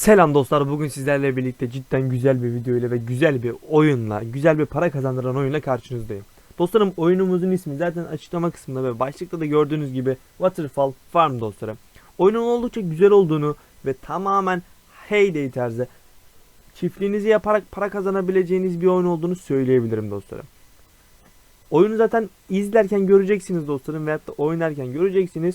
Selam dostlar bugün sizlerle birlikte cidden güzel bir video ile ve güzel bir oyunla güzel bir para kazandıran oyunla karşınızdayım. Dostlarım oyunumuzun ismi zaten açıklama kısmında ve başlıkta da gördüğünüz gibi Waterfall Farm dostlarım. Oyunun oldukça güzel olduğunu ve tamamen Heyday tarzı çiftliğinizi yaparak para kazanabileceğiniz bir oyun olduğunu söyleyebilirim dostlarım. Oyunu zaten izlerken göreceksiniz dostlarım veyahut da oynarken göreceksiniz.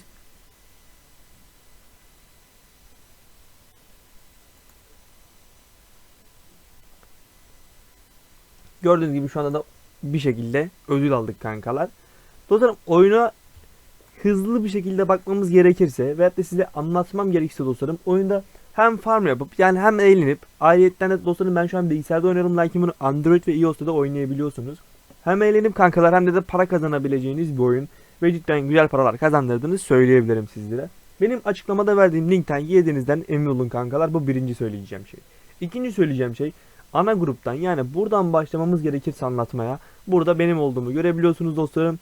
Gördüğünüz gibi şu anda da bir şekilde ödül aldık kankalar. Dostlarım oyuna hızlı bir şekilde bakmamız gerekirse veyahut da size anlatmam gerekirse dostlarım oyunda hem farm yapıp yani hem eğlenip ayrıyetten de dostlarım ben şu an bilgisayarda oynuyorum lakin bunu Android ve iOS'ta da oynayabiliyorsunuz. Hem eğlenip kankalar hem de de para kazanabileceğiniz bir oyun ve cidden güzel paralar kazandırdığını söyleyebilirim sizlere. Benim açıklamada verdiğim linkten yediğinizden emin olun kankalar bu birinci söyleyeceğim şey. İkinci söyleyeceğim şey ana gruptan yani buradan başlamamız gerekirse anlatmaya burada benim olduğumu görebiliyorsunuz dostlarım.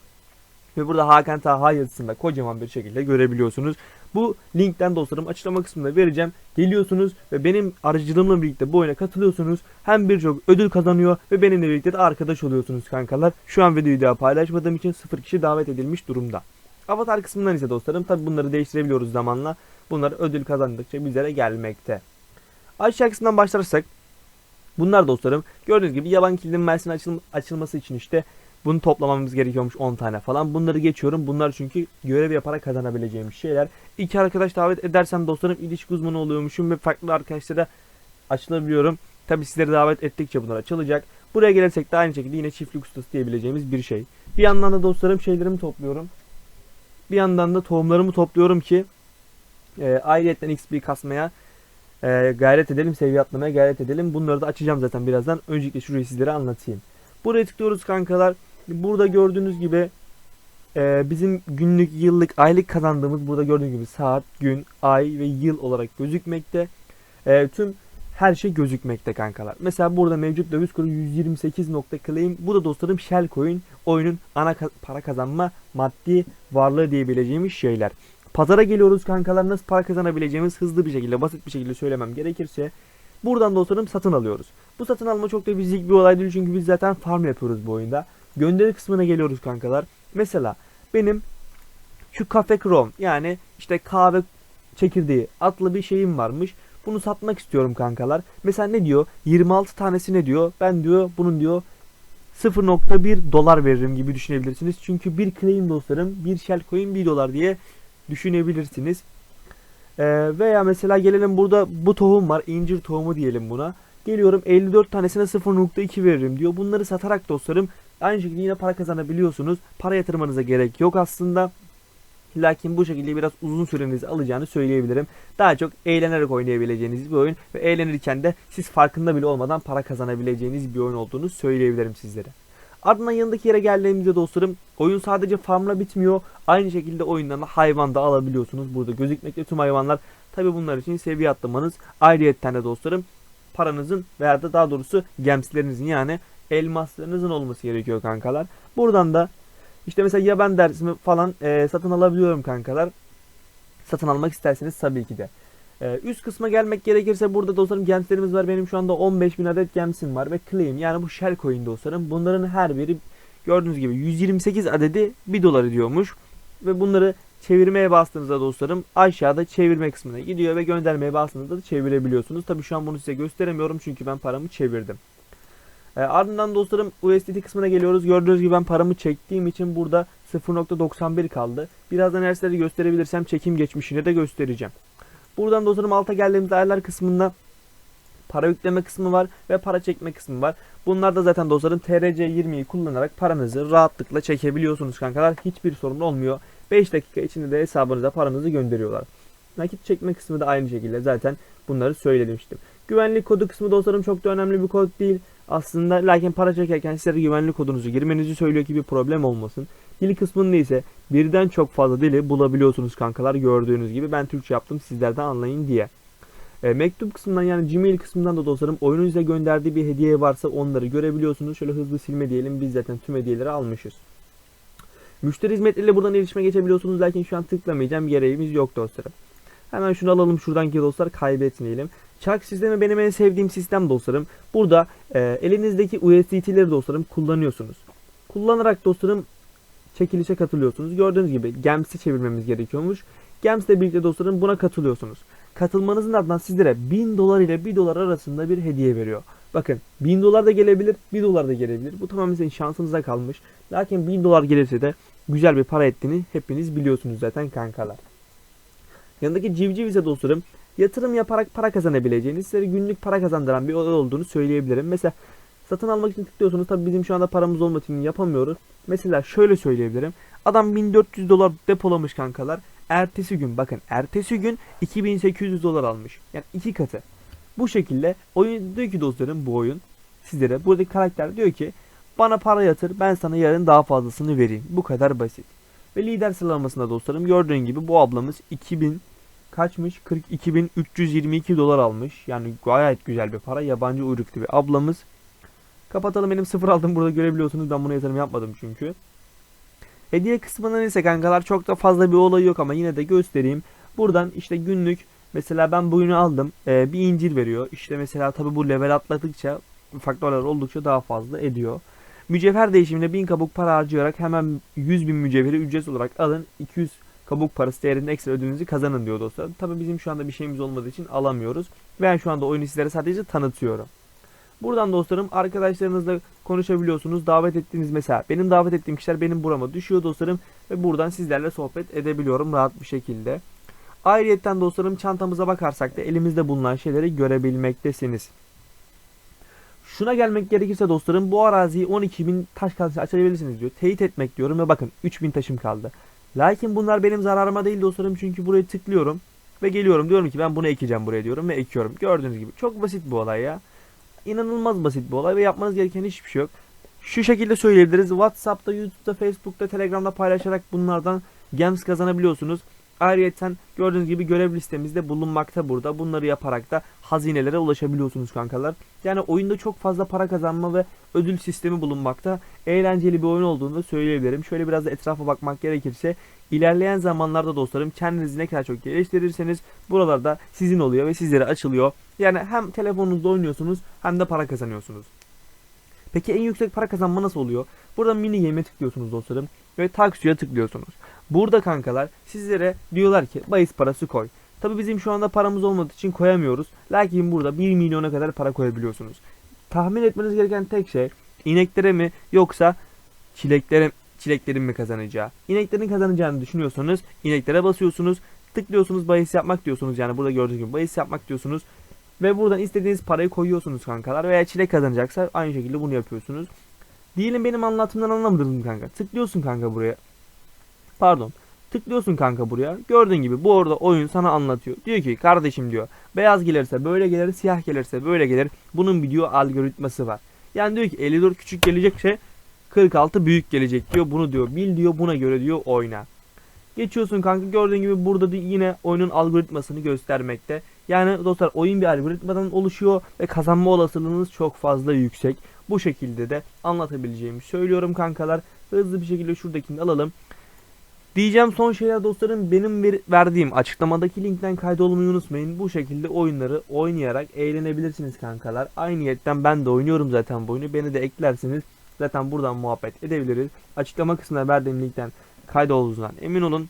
Ve burada Hakan Taha yazısında kocaman bir şekilde görebiliyorsunuz. Bu linkten dostlarım açıklama kısmında vereceğim. Geliyorsunuz ve benim aracılığımla birlikte bu oyuna katılıyorsunuz. Hem birçok ödül kazanıyor ve benimle birlikte de arkadaş oluyorsunuz kankalar. Şu an videoyu daha paylaşmadığım için sıfır kişi davet edilmiş durumda. Avatar kısmından ise dostlarım tabi bunları değiştirebiliyoruz zamanla. Bunlar ödül kazandıkça bizlere gelmekte. Aşağı kısmından başlarsak Bunlar dostlarım gördüğünüz gibi yaban kilidin Mersin'in açıl açılması için işte bunu toplamamız gerekiyormuş 10 tane falan. Bunları geçiyorum. Bunlar çünkü görev yaparak kazanabileceğimiz şeyler. İki arkadaş davet edersem dostlarım ilişki uzmanı oluyormuşum ve farklı arkadaşlara açılabiliyorum. Tabi sizleri davet ettikçe bunlar açılacak. Buraya gelirsek de aynı şekilde yine çiftlik ustası diyebileceğimiz bir şey. Bir yandan da dostlarım şeylerimi topluyorum. Bir yandan da tohumlarımı topluyorum ki e, ayrıyetten XP kasmaya e, gayret edelim, seviye atlamaya gayret edelim. Bunları da açacağım zaten birazdan. Öncelikle şurayı sizlere anlatayım. Buraya tıklıyoruz kankalar. Burada gördüğünüz gibi e, bizim günlük, yıllık, aylık kazandığımız burada gördüğünüz gibi saat, gün, ay ve yıl olarak gözükmekte. E, tüm her şey gözükmekte kankalar. Mesela burada mevcut döviz kuru 128 nokta claim. Bu da dostlarım Shell Coin oyunun ana para kazanma maddi varlığı diyebileceğimiz şeyler. Pazara geliyoruz kankalar nasıl para kazanabileceğimiz hızlı bir şekilde basit bir şekilde söylemem gerekirse buradan dostlarım satın alıyoruz. Bu satın alma çok da fizik bir olay değil çünkü biz zaten farm yapıyoruz bu oyunda. Gönderi kısmına geliyoruz kankalar. Mesela benim şu kafe chrome yani işte kahve çekirdeği adlı bir şeyim varmış. Bunu satmak istiyorum kankalar. Mesela ne diyor? 26 tanesi ne diyor? Ben diyor bunun diyor 0.1 dolar veririm gibi düşünebilirsiniz. Çünkü bir claim dostlarım bir shell coin 1 dolar diye düşünebilirsiniz. Ee, veya mesela gelelim burada bu tohum var. incir tohumu diyelim buna. Geliyorum 54 tanesine 0.2 veririm diyor. Bunları satarak dostlarım aynı şekilde yine para kazanabiliyorsunuz. Para yatırmanıza gerek yok aslında. Lakin bu şekilde biraz uzun sürenizi alacağını söyleyebilirim. Daha çok eğlenerek oynayabileceğiniz bir oyun ve eğlenirken de siz farkında bile olmadan para kazanabileceğiniz bir oyun olduğunu söyleyebilirim sizlere. Ardından yanındaki yere geldiğimizde dostlarım oyun sadece farmla bitmiyor. Aynı şekilde oyundan da hayvan da alabiliyorsunuz. Burada gözükmekte tüm hayvanlar. Tabi bunlar için seviye atlamanız ayrıyetten de dostlarım paranızın veya da daha doğrusu gemslerinizin yani elmaslarınızın olması gerekiyor kankalar. Buradan da işte mesela ya ben dersimi falan e, satın alabiliyorum kankalar. Satın almak isterseniz tabii ki de. Ee, üst kısma gelmek gerekirse burada dostlarım gemslerimiz var. Benim şu anda 15.000 adet gemsim var ve claim yani bu shell coin dostlarım. Bunların her biri gördüğünüz gibi 128 adedi 1 dolar ediyormuş. Ve bunları çevirmeye bastığınızda dostlarım aşağıda çevirme kısmına gidiyor ve göndermeye bastığınızda da çevirebiliyorsunuz. Tabi şu an bunu size gösteremiyorum çünkü ben paramı çevirdim. E, ardından dostlarım USDT kısmına geliyoruz. Gördüğünüz gibi ben paramı çektiğim için burada 0.91 kaldı. Birazdan eğer gösterebilirsem çekim geçmişini de göstereceğim. Buradan dostlarım alta geldiğimizde ayarlar kısmında para yükleme kısmı var ve para çekme kısmı var. Bunlar da zaten dostlarım TRC20'yi kullanarak paranızı rahatlıkla çekebiliyorsunuz kankalar. Hiçbir sorun olmuyor. 5 dakika içinde de hesabınıza paranızı gönderiyorlar. Nakit çekme kısmı da aynı şekilde zaten bunları söylemiştim. Güvenlik kodu kısmı dostlarım çok da önemli bir kod değil. Aslında lakin para çekerken size güvenlik kodunuzu girmenizi söylüyor ki bir problem olmasın. Dil kısmında ise birden çok fazla dili bulabiliyorsunuz kankalar gördüğünüz gibi. Ben Türkçe yaptım sizler de anlayın diye. E, mektup kısmından yani Gmail kısmından da dostlarım oyunun size gönderdiği bir hediye varsa onları görebiliyorsunuz. Şöyle hızlı silme diyelim biz zaten tüm hediyeleri almışız. Müşteri hizmetleriyle buradan iletişime geçebiliyorsunuz. Lakin şu an tıklamayacağım. Gereğimiz yok dostlarım. Hemen şunu alalım şuradan ki dostlar kaybetmeyelim. Çark sistemi benim en sevdiğim sistem dostlarım. Burada e, elinizdeki USDT'leri dostlarım kullanıyorsunuz. Kullanarak dostlarım çekilişe katılıyorsunuz. Gördüğünüz gibi Gems'i çevirmemiz gerekiyormuş. Gems ile birlikte dostlarım buna katılıyorsunuz. Katılmanızın ardından sizlere 1000 dolar ile 1 dolar arasında bir hediye veriyor. Bakın 1000 dolar da gelebilir, 1 dolar da gelebilir. Bu tamamen sizin şansınıza kalmış. Lakin 1000 dolar gelirse de güzel bir para ettiğini hepiniz biliyorsunuz zaten kankalar. Yanındaki civciv ise dostlarım yatırım yaparak para kazanabileceğiniz, size günlük para kazandıran bir olay olduğunu söyleyebilirim. Mesela satın almak için tıklıyorsunuz. Tabi bizim şu anda paramız olmadığı için yapamıyoruz. Mesela şöyle söyleyebilirim. Adam 1400 dolar depolamış kankalar. Ertesi gün bakın ertesi gün 2800 dolar almış. Yani iki katı. Bu şekilde oyun diyor ki dostlarım bu oyun sizlere buradaki karakter diyor ki bana para yatır ben sana yarın daha fazlasını vereyim. Bu kadar basit. Ve lider sıralamasında dostlarım gördüğün gibi bu ablamız 2000 kaçmış? 42.322 dolar almış. Yani gayet güzel bir para. Yabancı uyruklu bir ablamız. Kapatalım benim sıfır aldım burada görebiliyorsunuz. Ben buna yatırım yapmadım çünkü. Hediye kısmından ise kankalar çok da fazla bir olay yok ama yine de göstereyim. Buradan işte günlük mesela ben bugünü aldım. Ee, bir incir veriyor. İşte mesela tabi bu level atladıkça faktörler oldukça daha fazla ediyor. Mücevher değişiminde 1000 kabuk para harcayarak hemen 100 bin mücevheri ücret olarak alın. 200 kabuk parası değerinde ekstra ödülünüzü kazanın diyor dostlar. Tabi bizim şu anda bir şeyimiz olmadığı için alamıyoruz. Ben şu anda oyunu sizlere sadece tanıtıyorum. Buradan dostlarım arkadaşlarınızla konuşabiliyorsunuz. Davet ettiğiniz mesela benim davet ettiğim kişiler benim burama düşüyor dostlarım. Ve buradan sizlerle sohbet edebiliyorum rahat bir şekilde. Ayrıyetten dostlarım çantamıza bakarsak da elimizde bulunan şeyleri görebilmektesiniz. Şuna gelmek gerekirse dostlarım bu araziyi 12.000 taş kalınca açabilirsiniz diyor. Teyit etmek diyorum ve bakın 3.000 taşım kaldı. Lakin bunlar benim zararıma değil dostlarım çünkü buraya tıklıyorum ve geliyorum diyorum ki ben bunu ekeceğim buraya diyorum ve ekiyorum. Gördüğünüz gibi çok basit bu olay ya. İnanılmaz basit bu olay ve yapmanız gereken hiçbir şey yok. Şu şekilde söyleyebiliriz. WhatsApp'ta, YouTube'da, Facebook'ta, Telegram'da paylaşarak bunlardan gems kazanabiliyorsunuz. Ayrıca gördüğünüz gibi görev listemizde bulunmakta burada. Bunları yaparak da hazinelere ulaşabiliyorsunuz kankalar. Yani oyunda çok fazla para kazanma ve ödül sistemi bulunmakta. Eğlenceli bir oyun olduğunu da söyleyebilirim. Şöyle biraz da etrafa bakmak gerekirse ilerleyen zamanlarda dostlarım kendinizi ne kadar çok geliştirirseniz buralarda sizin oluyor ve sizlere açılıyor. Yani hem telefonunuzda oynuyorsunuz hem de para kazanıyorsunuz. Peki en yüksek para kazanma nasıl oluyor? Burada mini game'e tıklıyorsunuz dostlarım ve taksiye tıklıyorsunuz. Burada kankalar sizlere diyorlar ki bahis parası koy. Tabi bizim şu anda paramız olmadığı için koyamıyoruz. Lakin burada 1 milyona kadar para koyabiliyorsunuz. Tahmin etmeniz gereken tek şey ineklere mi yoksa çileklere çileklerin mi kazanacağı. İneklerin kazanacağını düşünüyorsanız ineklere basıyorsunuz. Tıklıyorsunuz bahis yapmak diyorsunuz yani burada gördüğünüz gibi bahis yapmak diyorsunuz. Ve buradan istediğiniz parayı koyuyorsunuz kankalar veya çilek kazanacaksa aynı şekilde bunu yapıyorsunuz. Diyelim benim anlatımdan anlamadın kanka. Tıklıyorsun kanka buraya. Pardon. Tıklıyorsun kanka buraya. Gördüğün gibi bu orada oyun sana anlatıyor. Diyor ki kardeşim diyor. Beyaz gelirse böyle gelir, siyah gelirse böyle gelir. Bunun bir diyor algoritması var. Yani diyor ki 54 küçük gelecekse 46 büyük gelecek diyor. Bunu diyor bil diyor buna göre diyor oyna. Geçiyorsun kanka gördüğün gibi burada da yine oyunun algoritmasını göstermekte. Yani dostlar oyun bir algoritmadan oluşuyor ve kazanma olasılığınız çok fazla yüksek. Bu şekilde de anlatabileceğimi söylüyorum kankalar. Hızlı bir şekilde şuradakini alalım. Diyeceğim son şeyler dostlarım benim ver- verdiğim açıklamadaki linkten kaydolmayı unutmayın. Bu şekilde oyunları oynayarak eğlenebilirsiniz kankalar. Aynıyetten ben de oynuyorum zaten bu oyunu. Beni de eklerseniz zaten buradan muhabbet edebiliriz. Açıklama kısmına verdiğim linkten kaydolduğunuzdan emin olun.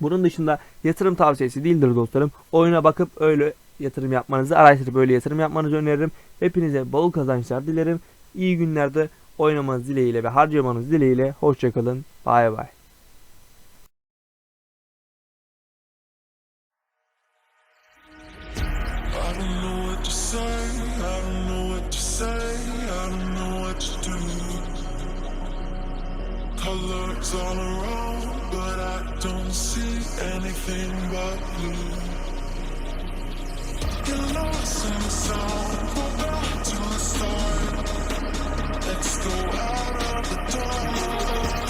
Bunun dışında yatırım tavsiyesi değildir dostlarım. Oyuna bakıp öyle yatırım yapmanızı, araştırıp öyle yatırım yapmanızı öneririm. Hepinize bol kazançlar dilerim. İyi günlerde oynamanız dileğiyle ve harcamanız dileğiyle. Hoşçakalın. Bay bay. looks all around, but I don't see anything but you. Get lost in the sound, go back to the start. Let's go out of the dark.